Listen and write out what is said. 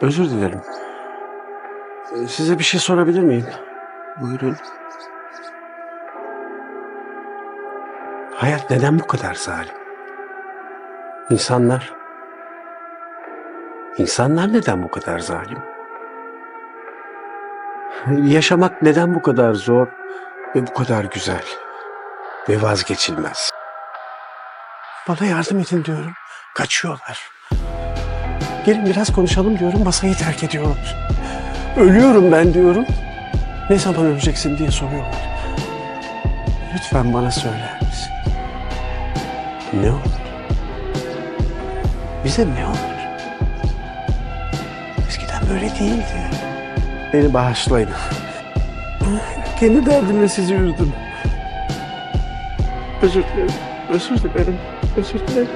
Özür dilerim. Ee, Size bir şey sorabilir miyim? Buyurun. Hayat neden bu kadar zalim? İnsanlar... İnsanlar neden bu kadar zalim? Yaşamak neden bu kadar zor ve bu kadar güzel ve vazgeçilmez? Bana yardım edin diyorum. Kaçıyorlar. Gelin biraz konuşalım diyorum. Masayı terk ediyorlar. Ölüyorum ben diyorum. Ne zaman öleceksin diye soruyorlar. Lütfen bana söyler misin? Ne olur? Bize ne olur? Eskiden böyle değildi. Beni bağışlayın. Kendi derdimle sizi üzdüm. Özür dilerim. Özür dilerim. Özür dilerim.